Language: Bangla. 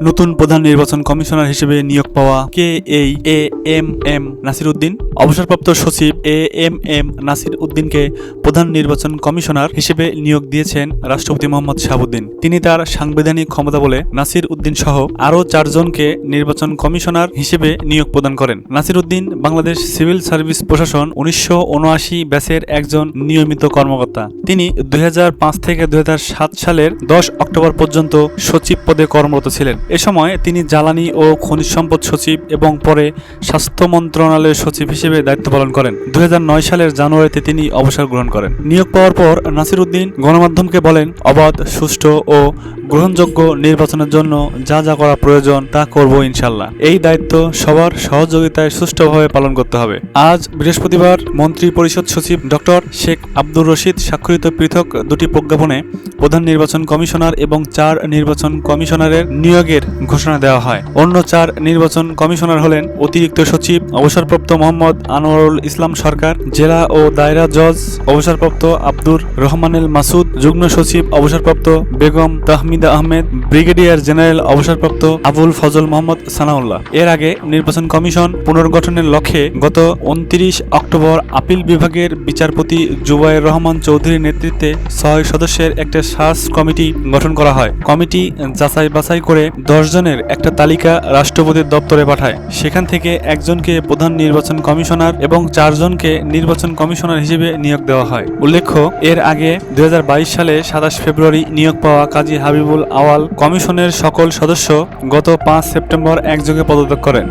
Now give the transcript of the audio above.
নতুন প্রধান নির্বাচন কমিশনার হিসেবে নিয়োগ পাওয়া কে এই A M M Nasir Uddin অবসরপ্রাপ্ত সচিব এ এম এম নাসির উদ্দিনকে প্রধান নির্বাচন কমিশনার হিসেবে নিয়োগ দিয়েছেন রাষ্ট্রপতি মোহাম্মদ শাহাবুদ্দিন। তিনি তার সাংবিধানিক ক্ষমতা বলে নাসির উদ্দিন সহ আরও চারজনকে নির্বাচন কমিশনার হিসেবে নিয়োগ প্রদান করেন। নাসির উদ্দিন বাংলাদেশ সিভিল সার্ভিস প্রশাসন উনিশশো ব্যাচের একজন নিয়মিত কর্মকর্তা। তিনি দু হাজার পাঁচ থেকে দু হাজার সাত সালের দশ অক্টোবর পর্যন্ত সচিব পদে কর্মরত ছিলেন। এ সময় তিনি জ্বালানি ও খনিজ সম্পদ সচিব এবং পরে স্বাস্থ্য মন্ত্রণালয়ের সচিব হিসেবে দায়িত্ব পালন করেন। দু হাজার নয় সালের জানুয়ারিতে তিনি অবসর গ্রহণ করেন। নিয়োগ পাওয়ার পর নাসির উদ্দিন গণমাধ্যমকে বলেন, অবাধ, সুষ্ঠু ও গ্রহণযোগ্য নির্বাচনের জন্য যা যা করা প্রয়োজন তা করব ইনশাল্লাহ এই দায়িত্ব সবার সহযোগিতায় সুষ্ঠুভাবে পালন করতে হবে। আজ বৃহস্পতিবার মন্ত্রী পরিষদ সচিব ডক্টর শেখ আব্দুর রশিদ স্বাক্ষরিত পৃথক দুটি প্রজ্ঞাপনে প্রধান নির্বাচন কমিশনার এবং চার নির্বাচন কমিশনারের নিয়োগের ঘোষণা দেওয়া হয়। অন্য চার নির্বাচন কমিশনার হলেন অতিরিক্ত সচিব, অবসরপ্রাপ্ত মোহাম্মদ আনোয়ারুল ইসলাম সরকার, জেলা ও দায়রা জজ, অবসরপ্রাপ্ত আব্দুর রহমানুল মাসুদ, যুগ্ম সচিব, অবসরপ্রাপ্ত বেগম তাহমিদা আহমেদ, ব্রিগেডিয়ার জেনারেল, অবসরপ্রাপ্ত আবুল ফজল মোহাম্মদ সানাউল্লাহ। এর আগে নির্বাচন কমিশন পুনর্গঠনের লক্ষ্যে গত উনত্রিশ অক্টোবর আপিল বিভাগের বিচারপতি জুবাইর রহমান চৌধুরীর নেতৃত্বে ছয় সদস্যের একটা সার্চ কমিটি গঠন করা হয়। কমিটি যাচাই বাছাই করে জনের একটা তালিকা রাষ্ট্রপতির দপ্তরে পাঠায়। সেখান থেকে একজনকে প্রধান নির্বাচন কমিশনার এবং চারজনকে নির্বাচন কমিশনার হিসেবে নিয়োগ দেওয়া হয়। উল্লেখ্য, এর আগে দু হাজার বাইশ সালে সাতাশ ফেব্রুয়ারি নিয়োগ পাওয়া কাজী হাবিবুল আওয়াল কমিশনের সকল সদস্য গত পাঁচ সেপ্টেম্বর একযোগে পদত্যাগ করেন।